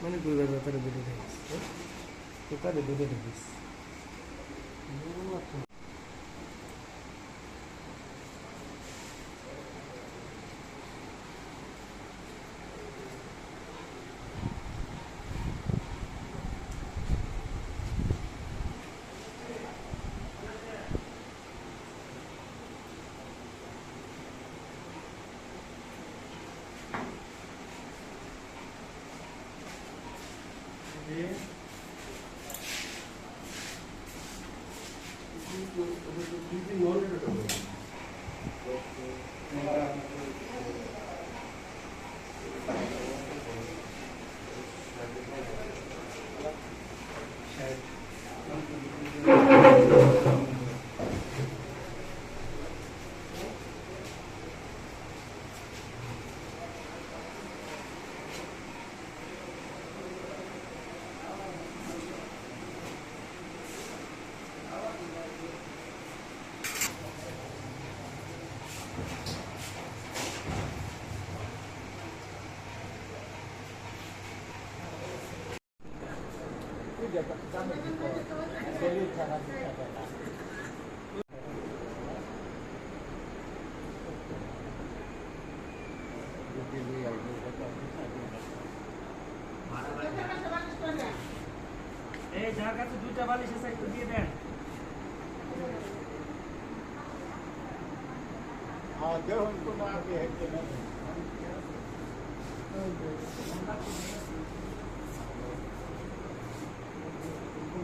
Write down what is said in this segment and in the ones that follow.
মানে দুই হাজার তারা দুটো ঢেকিস তো aqui. এই যার কাছে দুইটা বালিশ আছে একটু দিয়ে দেন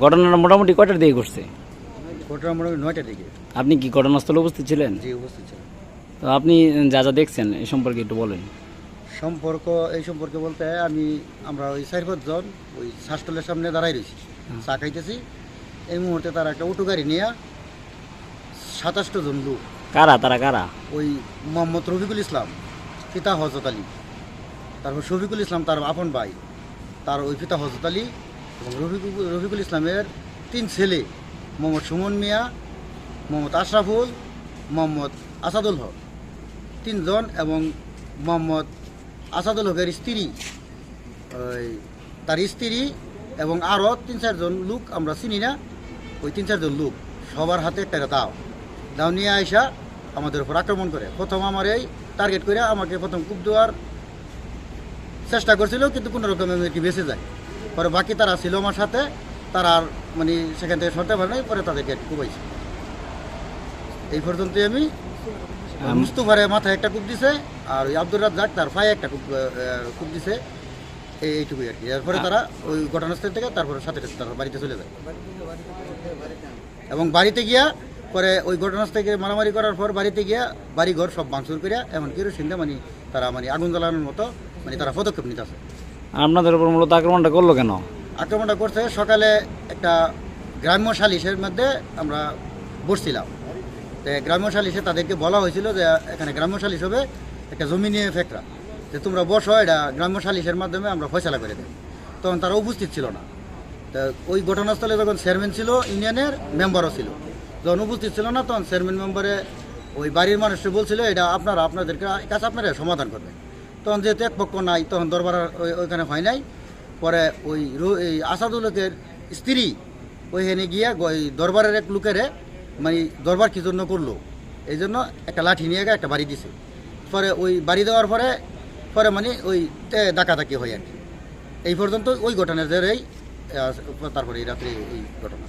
ঘটনাটা মোটামুটি কয়টার দিকে ঘটছে? ঘটনা মোটামুটি নয়টার দিকে। আপনি কি ঘটনাস্থলে উপস্থিত ছিলেন? যে উপস্থিত ছিল তো আপনি যা যা দেখছেন এই সম্পর্কে একটু বলেন। সম্পর্ক এই সম্পর্কে বলতে আমি আমরা ওই চার জন ওই শাসটলের সামনে দাঁড়াই রয়েছি। চা খাইতেছি। এই মুহূর্তে তারা একটা অটো গাড়ি নিয়ে সাতাশটা জন লোক। কারা তারা কারা? ওই মোহাম্মদ রফিকুল ইসলাম পিতা হজরত আলী তারপর শফিকুল ইসলাম তার আপন ভাই তার ওই পিতা হজরত আলী এবং রফিকুল রফিকুল ইসলামের তিন ছেলে, মোহাম্মদ সুমন মিয়া, মোহাম্মদ আশরাফুল, মোহাম্মদ আসাদুল হক। তিনজন এবং মোহাম্মদ আসাদুল হকের স্ত্রী। ওই তার স্ত্রী এবং আরও তিন চারজন লোক আমরা চিনি না। ওই তিন চারজন লোক সবার হাতে একটা দাও। দাও নিয়ে আইসা আমাদের উপর আক্রমণ করে। প্রথম আমার এই টার্গেট করে আমাকে প্রথম কূপ দেওয়ার চেষ্টা করছিল, কিন্তু কোনো রকমে আমি বেঁচে যায় পরে বাকি তারা ছিল আমার সাথে তারা আর মানে সেখান থেকে সরতে পারে নাই পরে তাদেরকে কুবাইছে। এই পর্যন্তই আমি। মুস্তফারে মাথায় একটা কূপ দিছে আর ওই আব্দুর রাজ্জাক তার পায়ে একটা কূপ কূপ দিছে। এই এইটুকুই আর কি। এরপরে তারা ওই ঘটনাস্থল থেকে তারপরে সাথে সাথে তারা বাড়িতে চলে যায়। এবং বাড়িতে গিয়া পরে ওই ঘটনাস্থল থেকে মারামারি করার পর বাড়িতে গিয়া বাড়ি ঘর সব ভাঙচুর করিয়া এমন কেরোসিনটা মানে তারা মানে আগুন জ্বালানোর মতো মানে তারা পদক্ষেপ নিতে আছে আপনাদের উপর মূলত আক্রমণটা করল কেন? আক্রমণটা করছে, সকালে একটা গ্রাম্য সালিশের মধ্যে আমরা বসছিলাম। গ্রাম্য সালিশে তাদেরকে বলা হয়েছিল যে, এখানে গ্রাম্য সালিশ হবে, একটা জমি নিয়ে ফেকরা। যে তোমরা বসো, এটা গ্রাম্য সালিশের মাধ্যমে আমরা ফয়সালা করে দেব। তখন তারা উপস্থিত ছিল না। তা ওই ঘটনাস্থলে যখন চেয়ারম্যান ছিল, ইউনিয়নের মেম্বারও ছিল। যখন উপস্থিত ছিল না, তখন চেয়ারম্যান মেম্বারে ওই বাড়ির মানুষকে বলছিল, এটা আপনারা আপনাদের কাছে আপনারা সমাধান করবেন। তখন যেহেতু এক পক্ষ নাই, তখন দরবার ওইখানে হয় নাই। পরে ওই এই আসাদুলকের স্ত্রী ওইখানে গিয়া ওই দরবারের এক লোকেরে মানে দরবার কি জন্য করল? এই জন্য একটা লাঠি নিয়ে গিয়ে একটা বাড়ি দিছে। পরে ওই বাড়ি দেওয়ার পরে পরে মানে ওই ডাকাডাকি হয় আর কি। এই পর্যন্ত ওই ঘটনার জেরেই তারপরে এই রাত্রে এই ঘটনা।